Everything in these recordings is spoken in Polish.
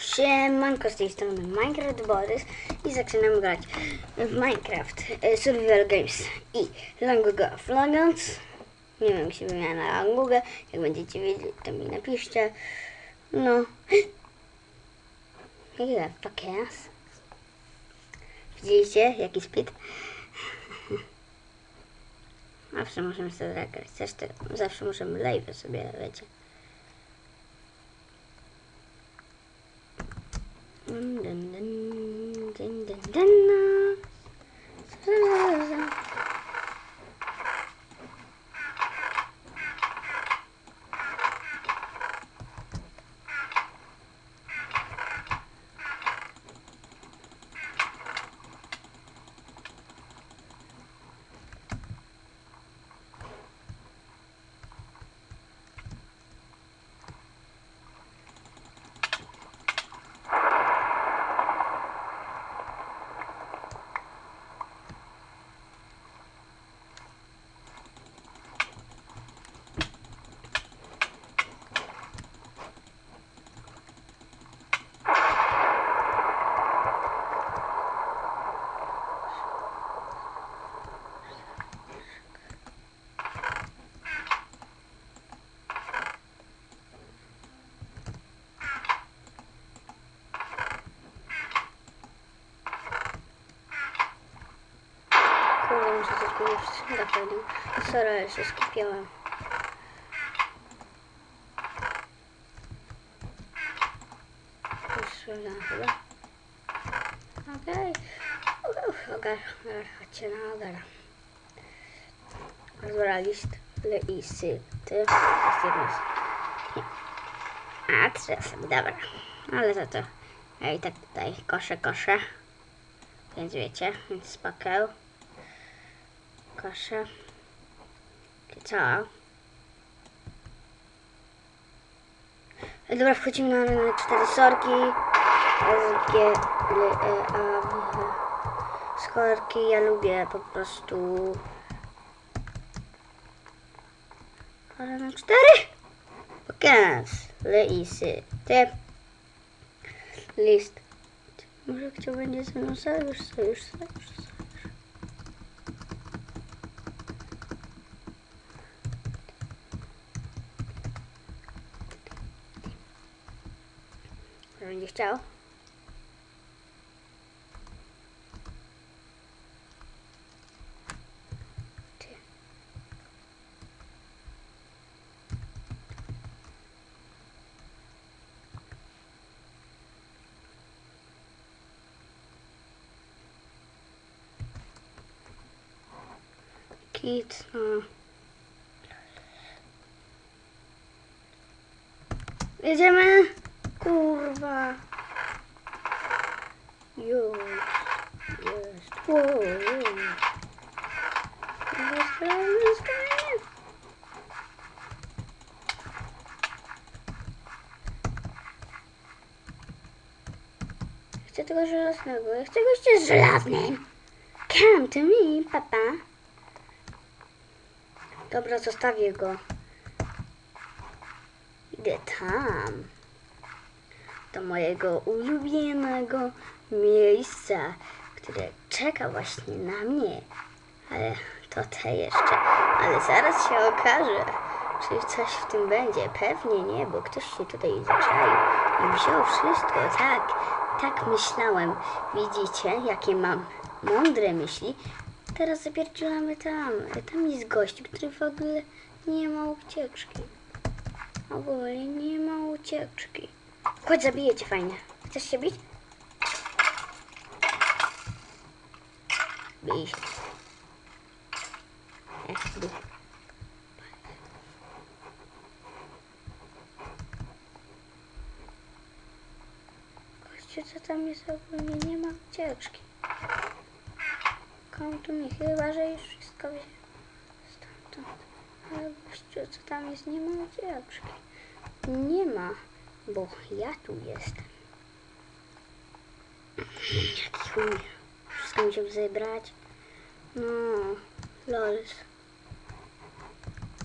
Siemanko z tej strony Minecraft Borys i zaczynamy grać w Minecraft e, Survival Games i Languga Flagons. Nie wiem jak się wymienia na Langugę, jak będziecie wiedzieć to mi napiszcie. No. Fuck is? Widzieliście jaki speed? Zawsze możemy sobie zagrać, zawsze, zawsze możemy live sobie, wiecie. one and Powiedzieć naprawdę. Sorry, się skupiłem. Już sprawdzam chyba. Okej. Uff, Ogar, chodźcie na ogara. Dobra, list listy. Ty, jest jedno. A, trzy sobie, dobra. Ale za to. Ja i tak tutaj koszę, koszę. Więc wiecie, więc spoko. Koszę. Co? Dobra, wchodzimy na, cztery sorki. S, G, L, E, A, W, H. Skorki, ja lubię po prostu... Ale na cztery? Pokaz. Lisy. Ty. List. Może kto będzie ze mną sojusz, sojusz, sojusz, sojusz. Kto będzie chciał? Ty. Kit, no. Jedziemy! Kurwa! Już, jest. Wow, Jest Chcę tego żelaznego. Ja chcę gościa z żelaznym. Come to me, papa. Dobra, zostawię go. Idę tam. Do mojego ulubionego miejsca, które czeka właśnie na mnie. Ale to te jeszcze. Ale zaraz się okaże, czy coś w tym będzie. Pewnie nie, bo ktoś się tutaj zaczaił i wziął wszystko. Tak, tak myślałem. Widzicie, jakie mam mądre myśli. Teraz zapierdzielamy tam. Tam jest gość, który w ogóle nie ma ucieczki. Ogólnie nie ma ucieczki. Chodź, zabiję cię fajnie. Chcesz się bić? Bij się. Gościu, co tam jest ogólnie? Nie ma ucieczki. Kom tu mi chyba, że już wszystko wie. Stamtąd. Ale co tam jest? Nie ma ucieczki. Nie ma, bo ja tu jestem. Chuj. Wszystko musiał zebrać. No, lols.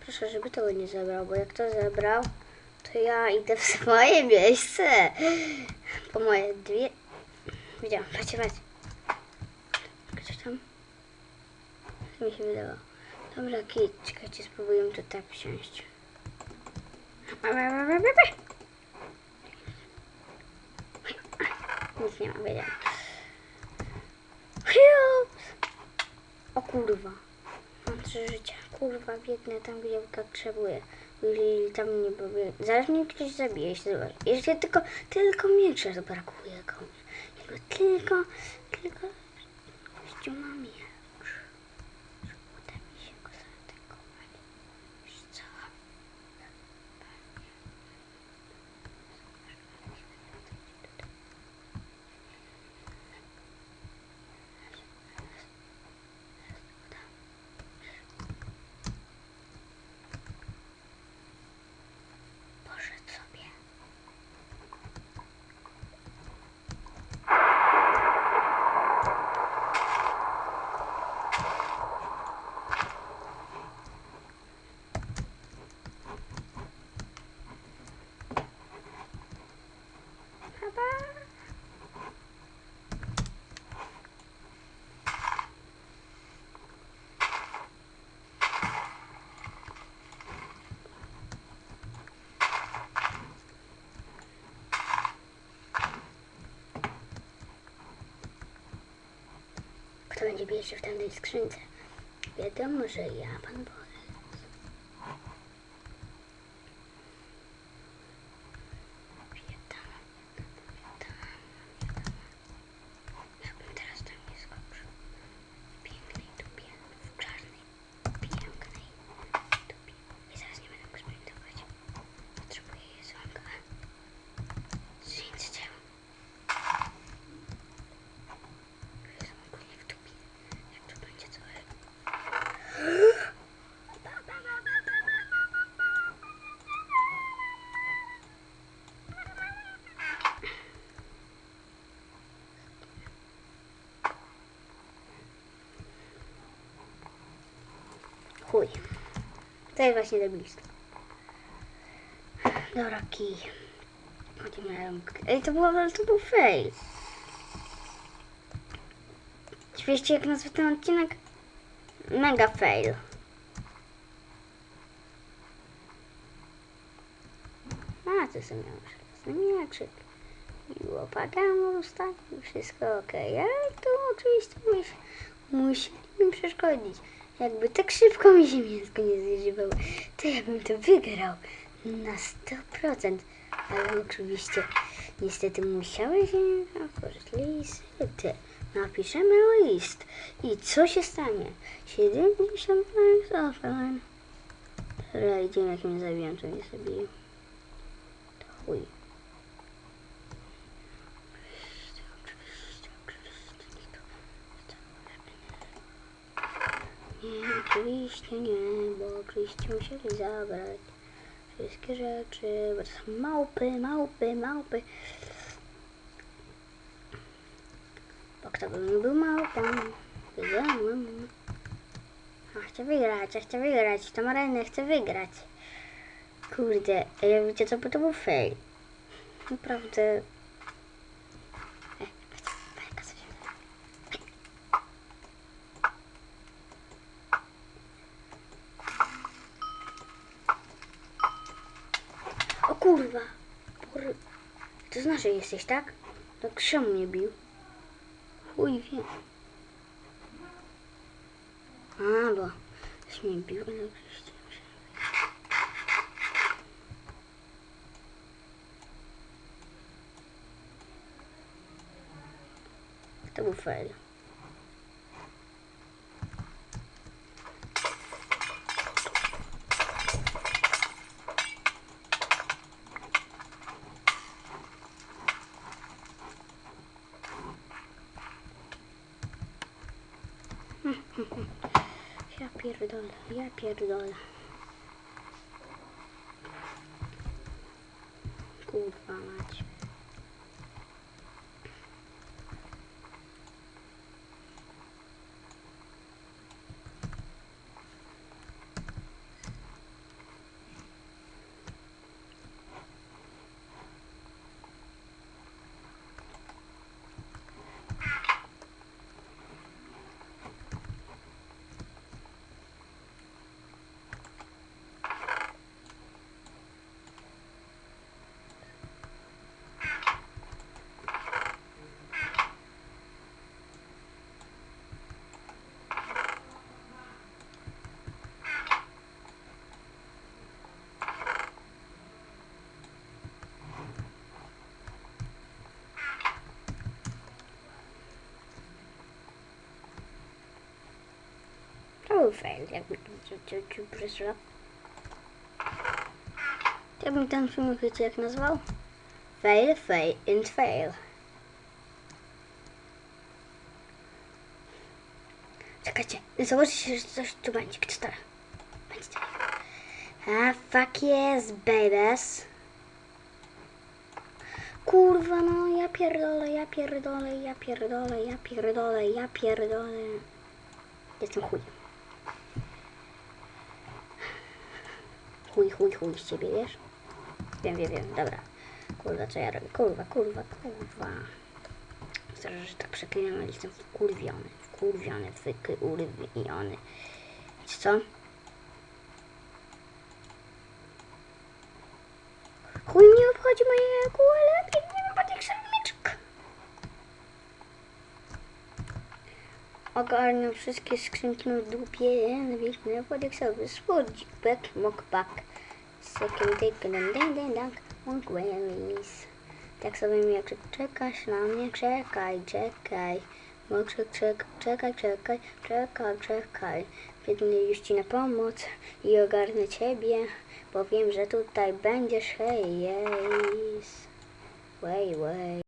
Proszę, żeby tego nie zebrał, bo jak to zebrał, to ja idę w swoje miejsce. Po moje dwie... Widziałam, patrzcie, patrzcie. Coś tam? Co mi się wydało? Dobra, kit, czekajcie, spróbuję to tak wsiąść. Nic nie ma, wiedziałam. Hiu! O kurwa. Mam trzy życia. Kurwa, biegnę tam, gdzie potrzebuję. Jeżeli tam nie powie... Zaraz mnie ktoś zabije, jeśli zobacz. Jeśli tylko, tylko miecza brakuje komuś. Tylko, tylko... Gościu ma miecz. Uda mi się go zaatakować. Wiesz co? Poszedł sobie. Papa. Kto będzie w tamtej skrzynce? Wiadomo, że ja, pan Borys. Wiadomo, wiadomo, wiadomo. Jakbym teraz tam nie skoczył. W pięknej dupie, w czarnej, pięknej dupie. I zaraz nie będę mógł sprintować. Potrzebuję jedzonka. Zdjęcie ciała. Jezu, ogólnie w dupie. Jak to będzie coś. Chuj. To jest właśnie debilstwo. Dobra, kij. Ej, to, było, to był fail. Wiecie jak nazwę ten odcinek? Mega fail. A, to sobie miałem żelazny mieczyk. I łopatę ustawił, wszystko ok. Ale to oczywiście musi, musieli mi przeszkodzić. Jakby tak szybko mi się mięsko nie zużywało, to ja bym to wygrał na 100%. Ale oczywiście niestety musiałeś się otworzyć listy. Napiszemy list. I co się stanie? 70 jest offline. Dobra, idziemy jak mnie zabiją, to nie zabiję. To chuj. Oczywiście, oczywiście, oczywiście. Nie, oczywiście nie, bo oczywiście musieli zabrać wszystkie rzeczy, bo to są małpy, małpy, małpy. Bo kto by nie był małpą, wiedziałem. A chcę wygrać, ja chcę wygrać, tą arenę chcę wygrać. Kurde, ja wiecie co, bo to był fail. Naprawdę. E, chodź, bajka sobie. O kurwa. Kur... Że jesteś, tak? To krzem mnie bił. Chuj wie. A, bo już mnie bił. To był fail. Ja pierdolę, ja pierdolę. Kurwa mać. Fail, jakby ci przyszło. Ja bym ten filmik wiecie jak nazwał? Fail, fail and fail. Czekajcie, zobaczcie, że coś tu będzie. Kto to? Będzie to. A fuck yes, babies. Kurwa no, ja pierdolę, ja pierdolę, ja pierdolę, ja pierdolę, ja pierdolę. Jestem chuj. Chuj, chuj, chuj z ciebie, wiesz? Wiem, wiem, wiem, dobra. Kurwa, co ja robię? Kurwa, kurwa, kurwa. Zdarza, że tak przeklinam, ale jestem wkurwiony. Wkurwiony, wykurwiony. Wiecie co? Chuj mnie obchodzi moje ale biegniemy po tych Ogarnę wszystkie skrzynki w dupie, nawieźmy podeksowy słodzik, back, mock back. Second take, dun dun dun dun, monk release. Tak sobie mi jak czekasz na mnie, czekaj, czekaj. Może czek, czekaj, czekaj, czekaj, czekaj. Biegnę już ci na pomoc i ogarnę ciebie, bo wiem, że tutaj będziesz hej, yes. Way, way.